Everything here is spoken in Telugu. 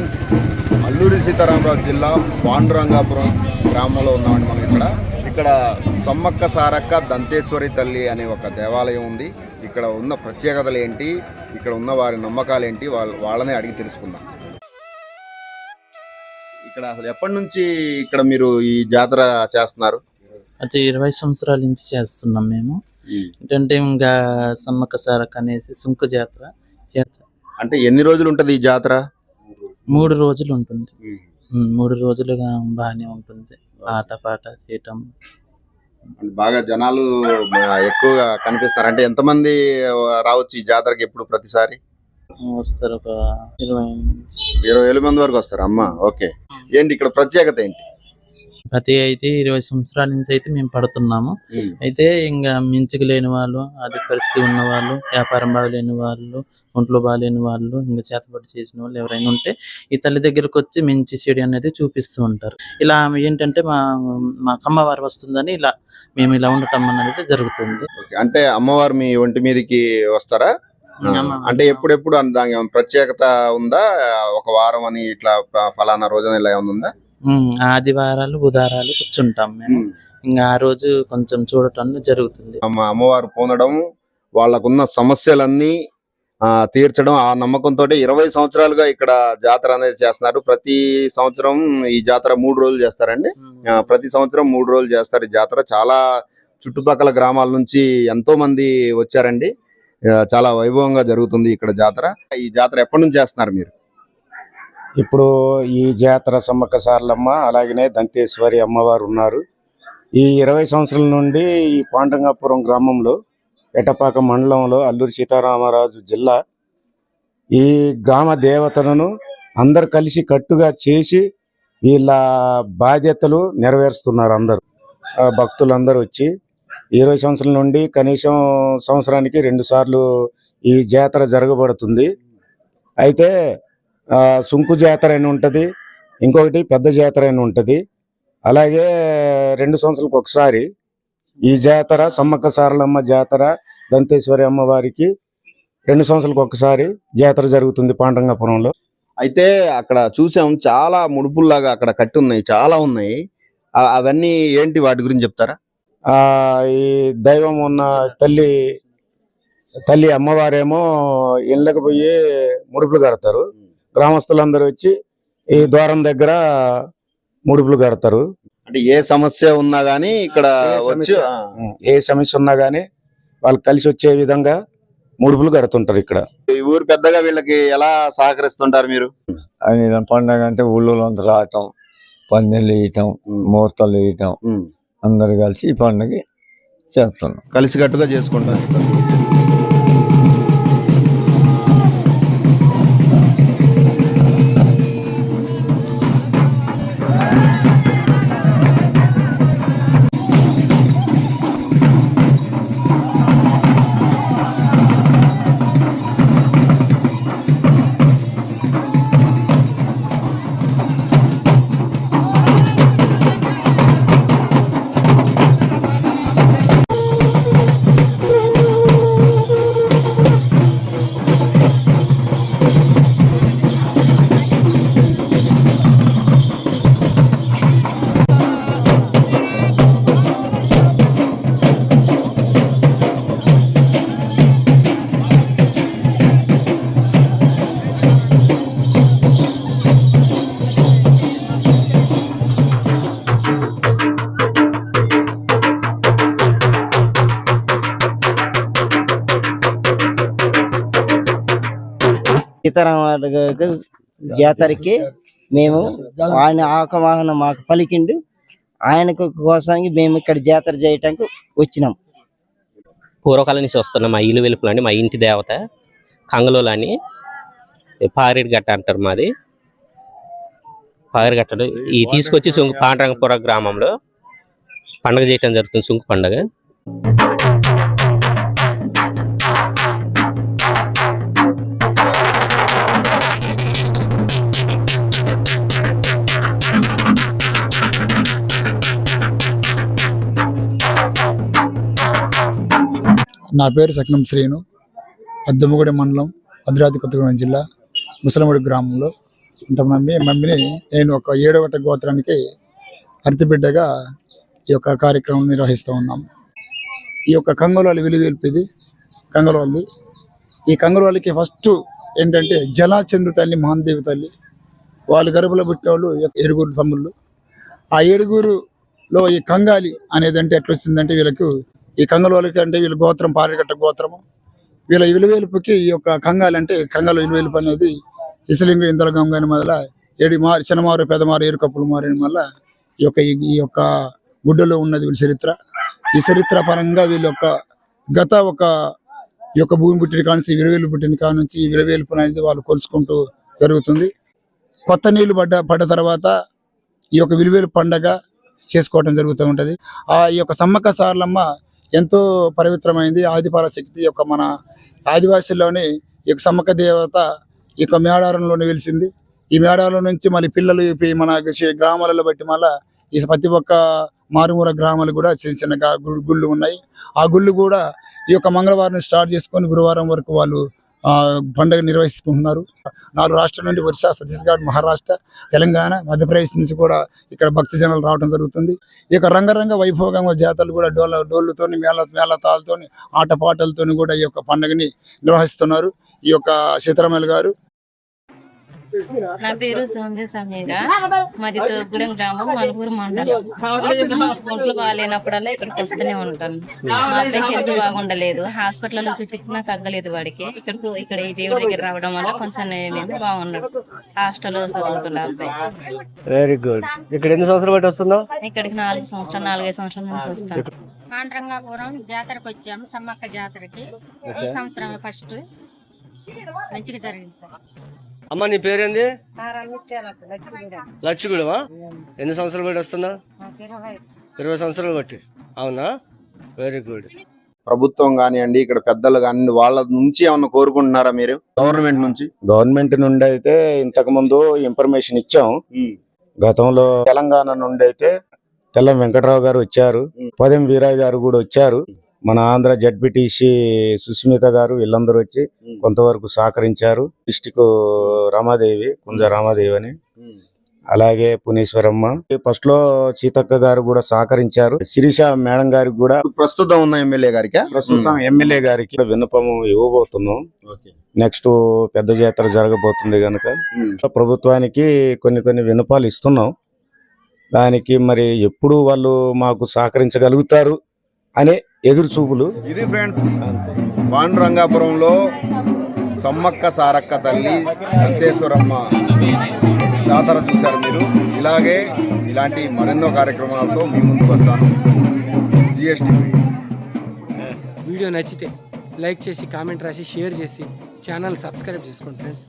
ఫ్రెండ్స్ అల్లూరి సీతారామరాజు జిల్లా పాండురంగాపురం గ్రామంలో ఉన్నామండి మనం ఇక్కడ. ఇక్కడ సమ్మక్క సారక్క దంతేశ్వరి తల్లి అనే ఒక దేవాలయం ఉంది. ఇక్కడ ఉన్న ప్రత్యేకతలు ఏంటి? ఇక్కడ ఉన్న వారి నమ్మకాలు ఏంటి? వాళ్ళ వాళ్ళనే అడిగి తెలుసుకుందాం. ఇక్కడ అసలు ఎప్పటి నుంచి ఇక్కడ మీరు ఈ జాతర చేస్తున్నారు? అయితే ఇరవై సంవత్సరాల నుంచి చేస్తున్నాం మేము. ఏంటంటే ఇంకా సమ్మక్క సారక్క అనేసి సుంకు జాతర జాతర. అంటే ఎన్ని రోజులు ఉంటుంది ఈ జాతర? మూడు రోజులు ఉంటుంది. మూడు రోజులుగా బాగానే ఉంటుంది. ఆట పాట చేయటం. బాగా జనాలు ఎక్కువగా కనిపిస్తారు. అంటే ఎంతమంది రావచ్చు ఈ జాతరకి ఎప్పుడు ప్రతిసారి? వస్తారు ఒక ఇరవై. ఇరవై వేల మంది వరకు వస్తారు. అమ్మ ఓకే. ఏంటి ఇక్కడ ప్రత్యేకత ఏంటి? ప్రతి అయితే ఇరవై సంవత్సరాల నుంచి అయితే మేము పడుతున్నాము. అయితే ఇంకా మించుకు లేని వాళ్ళు అది పరిస్థితి ఉన్న వాళ్ళు వ్యాపారం బాగలేని వాళ్ళు ఒంట్లో బాగలేని వాళ్ళు ఇంకా చేతబడి చేసిన వాళ్ళు ఎవరైనా ఉంటే ఈ తల్లి దగ్గరకు వచ్చి మించి చెడి అనేది చూపిస్తూ ఉంటారు. ఇలా ఏంటంటే మా మా కమ్మవారు వస్తుందని ఇలా మేము ఇలా ఉండటం అనేది జరుగుతుంది. అంటే అమ్మవారు మీ ఒంటి మీదకి వస్తారా? అంటే ఎప్పుడెప్పుడు ఏమైనా ప్రత్యేకత ఉందా? ఒక వారం అని ఇట్లా ఫలానా రోజున ఇలా ఏమైనా ఉందా? ఆదివారాలు బుధారాలు కూర్చుంటాం మేము. ఇంకా ఆ రోజు కొంచెం చూడటం జరుగుతుంది. అమ్మ అమ్మవారు పొందడం వాళ్ళకున్న సమస్యలన్నీ ఆ, తీర్చడం ఆ నమ్మకంతో ఇరవై సంవత్సరాలుగా ఇక్కడ జాతర అనేది చేస్తున్నారు. ప్రతి సంవత్సరం ఈ జాతర మూడు రోజులు చేస్తారండి. ప్రతి సంవత్సరం మూడు రోజులు చేస్తారు ఈ జాతర. చాలా చుట్టుపక్కల గ్రామాల నుంచి ఎంతో మంది వచ్చారండి. చాలా వైభవంగా జరుగుతుంది ఇక్కడ జాతర. ఈ జాతర ఎప్పటి నుంచి చేస్తున్నారు మీరు? ఇప్పుడు ఈ జాతర సమ్మక్క సార్లమ్మ అలాగనే దంతేశ్వరి అమ్మవారు ఉన్నారు. ఈ ఇరవై సంవత్సరాల నుండి ఈ పాండంగాపురం గ్రామంలో ఎటపాక మండలంలో అల్లూరి సీతారామరాజు జిల్లా ఈ గ్రామ దేవతలను అందరు కలిసి కట్టుగా చేసి వీళ్ళ బాధ్యతలు నెరవేరుస్తున్నారు అందరూ. భక్తులందరూ వచ్చి ఇరవై సంవత్సరాల నుండి కనీసం సంవత్సరానికి రెండు సార్లు ఈ జాతర జరగబడుతుంది. అయితే సుంకు జాతర అని ఉంటుంది. ఇంకొకటి పెద్ద జాతర అని ఉంటుంది. అలాగే రెండు సంవత్సరాలకు ఒకసారి ఈ జాతర సమ్మక్క సారలమ్మ జాతర దంతేశ్వరి అమ్మవారికి రెండు సంవత్సరాలకు ఒకసారి జాతర జరుగుతుంది పాండంగాపురంలో. అయితే అక్కడ చూసాం చాలా ముడుపుల్లాగా అక్కడ కట్టి ఉన్నాయి చాలా ఉన్నాయి. అవన్నీ ఏంటి వాటి గురించి చెప్తారా? ఆ ఈ దైవం ఉన్న తల్లి తల్లి అమ్మవారేమో ఇళ్ళకి పోయి ముడుపులు కడతారు. గ్రామస్తులందరూ వచ్చి ఈ ద్వారం దగ్గర ముడుపులు కడతారు. అంటే ఏ సమస్య ఉన్నా గానీ ఇక్కడ ఏ వచ్చి సమస్య? ఏ సమస్య ఉన్నా గానీ వాళ్ళు కలిసి వచ్చే విధంగా ముడుపులు కడుతుంటారు ఇక్కడ. ఈ ఊరు పెద్దగా వీళ్ళకి ఎలా సహకరిస్తుంటారు మీరు? ఆయన పండగ అంటే ఊళ్ళో అంతా రావటం పందెలు వేయటం ముహూర్తాలు వేయటం అందరు కలిసి ఈ పండుగ చేస్తున్నాం. కలిసికట్టుగా చేసుకుంటారు. సీతారామ జాతరకి మేము ఆయన ఆకవాహన మాకు పలికిండు. ఆయనకు కోసానికి మేము ఇక్కడ జాతర చేయటానికి వచ్చినాం. పూర్వకాలం నుంచి వస్తున్నాం మా ఇల్లు వెలుపులు మా ఇంటి దేవత కంగలోలు అని పారేడు గట్ట అంటారు మాది. పారేడు గట్టలు ఈ తీసుకొచ్చి సుంకు పాండ్రంగపుర గ్రామంలో పండగ చేయటం జరుగుతుంది సుంకు పండగ. నా పేరు సకినం శ్రీను అద్దముగూడెం మండలం భద్రాద్రి కొత్తగూడెం జిల్లా ముసలమూడి గ్రామంలో అంటే మమ్మీ మమ్మీని నేను ఒక ఏడవట గోత్రానికి అర్తిబిడ్డగా ఈ యొక్క కార్యక్రమం నిర్వహిస్తూ ఉన్నాం. ఈ యొక్క కంగళవాళ్ళ విలువేల్పిది కంగులవాళ్ళది ఈ కంగులవాళ్ళకి ఫస్ట్ ఏంటంటే జలాచంద్ర తల్లి మహాదేవి తల్లి. వాళ్ళు గర్భలో పుట్టిన వాళ్ళు ఏడుగురు తమ్ముళ్ళు. ఆ ఏడుగురులో ఈ కంగాలి అనేది అంటే ఎట్లా వచ్చిందంటే వీళ్ళకు ఈ కంగలోలికి అంటే వీళ్ళ గోత్రం పారిగట్ట గోత్రము. వీళ్ళ విలువేలుపుకి ఈ యొక్క కంగాలు అంటే కంగాల విలువేలుపు అనేది ఇసలింగ ఇందల కానీ మొదల ఏడి మారి చిన్నమారు పెదమారు ఏరుకప్పులు మారిన వల్ల ఈ యొక్క ఈ- యొక్క గుడ్డలో ఉన్నది వీళ్ళ చరిత్ర. ఈ చరిత్ర పరంగా వీళ్ళ యొక్క గత ఒక ఈ యొక్క భూమి పుట్టిన కానుంచి విలువేలు పుట్టిన కానుంచి ఈ విలువేలుపు అనేది వాళ్ళు కొలుసుకుంటూ జరుగుతుంది. కొత్త నీళ్ళు పడ్డ పడ్డ తర్వాత ఈ యొక్క విలువేలు పండగ చేసుకోవటం జరుగుతూ ఉంటది. ఆ ఈ యొక్క సమ్మక్క సార్లమ్మ ఎంతో పవిత్రమైంది ఆదిపార శక్తి యొక్క మన ఆదివాసీల్లోని ఈ యొక్క సమ్మక దేవత ఈ యొక్క మేడారంలోని వెలిసింది ఈ మేడారం నుంచి మళ్ళీ పిల్లలు మన గ్రామాలలో బట్టి మళ్ళా ఈ ప్రతి ఒక్క మారుమూల గ్రామాలు కూడా చిన్న చిన్నగా గుళ్ళు ఉన్నాయి. ఆ గుళ్ళు కూడా ఈ యొక్క మంగళవారం స్టార్ట్ చేసుకొని గురువారం వరకు వాళ్ళు పండుగ నిర్వహించుకుంటున్నారు. నాలుగు రాష్ట్రాల నుండి ఒరిస్సా ఛత్తీస్గఢ్ మహారాష్ట్ర తెలంగాణ మధ్యప్రదేశ్ నుంచి కూడా ఇక్కడ భక్తి జనాలు రావడం జరుగుతుంది. ఈ యొక్క రంగరంగ వైభోగంగా జాతరలు కూడా డోల డోళ్ళతోని మేళ మేళతాలతోని ఆటపాటలతోని కూడా ఈ యొక్క పండుగని నిర్వహిస్తున్నారు. ఈ యొక్క సీతారామయ్య గారు నా పేరు సోందే సమీర. మాది తోగుడెం గ్రామం మలుగురు మండలం. ఒంట్లో బాగాలేనప్పుడల్లా ఇక్కడికి వస్తూనే ఉంటాను. మా అబ్బాయికి హెల్త్ బాగుండలేదు. హాస్పిటల్లో చూపించినా తగ్గలేదు వాడికి. ఇక్కడికి ఇక్కడ ఈ దేవుడి దగ్గర రావడం వల్ల కొంచెం నేను బాగున్నాడు హాస్టల్లో చదువుతున్నా అబ్బాయి. వెరీ గుడ్ ఇక్కడ ఎన్ని సంవత్సరాలు బట్టి వస్తున్నావు? ఇక్కడికి నాలుగు సంవత్సరాలు నాలుగైదు సంవత్సరాల నుంచి వస్తాను. పాండ్రంగాపురం జాతరకు వచ్చాము సమ్మక్క జాతరకి. ఈ సంవత్సరం ఫస్ట్. మంచిగా జరిగింది సార్. అమ్మ నీ పేరేంది? లచ్చిగూడమా ఎన్ని సంవత్సరాలు బట్టి వస్తున్నా ఇరవై. సంవత్సరాలు బట్టి. అవునా? వెరీ గుడ్ ప్రభుత్వం కానివ్వండి ఇక్కడ పెద్దలు కానీ వాళ్ళ నుంచి ఏమన్నా కోరుకుంటున్నారా మీరు? గవర్నమెంట్ నుంచి? గవర్నమెంట్ నుండి అయితే ఇంతకు ముందు ఇన్ఫర్మేషన్ ఇచ్చాం. గతంలో తెలంగాణ నుండి అయితే తెల్లం వెంకట్రావు గారు వచ్చారు. పదెం వీరయ్య గారు కూడా వచ్చారు. మన ఆంధ్ర జడ్పీటీసీ సుస్మిత గారు వీళ్ళందరూ వచ్చి కొంతవరకు సహకరించారు. డిస్టిక్ రామాదేవి కుంజ రామాదేవి అని. అలాగే పునీశ్వరమ్మ. ఫస్ట్లో సీతక్క గారు కూడా సహకరించారు. శిరీష మేడం గారికి కూడా ప్రస్తుతం ఉన్న ఎమ్మెల్యే గారికి? ప్రస్తుతం ఎమ్మెల్యే గారికి విన్నపము ఇవ్వబోతున్నాం. నెక్స్ట్ పెద్ద జాతర జరగబోతుంది గనుక. ప్రభుత్వానికి కొన్ని కొన్ని విన్నపాలు ఇస్తున్నాం. దానికి మరి ఎప్పుడు వాళ్ళు మాకు సహకరించగలుగుతారు అనే ఎదురు చూపులు ఇది ఫ్రెండ్స్ పాండురంగాపురంలో సమ్మక్క సారక్క తల్లి దంతేశ్వరమ్మ జాతర చూశారు మీరు. ఇలాగే ఇలాంటి మరెన్నో కార్యక్రమాలతో మీ ముందుకు వస్తాను. జిఎస్టీ వీడియో నచ్చితే లైక్ చేసి కామెంట్ రాసి షేర్ చేసి ఛానల్ సబ్స్క్రైబ్ చేసుకోండి ఫ్రెండ్స్.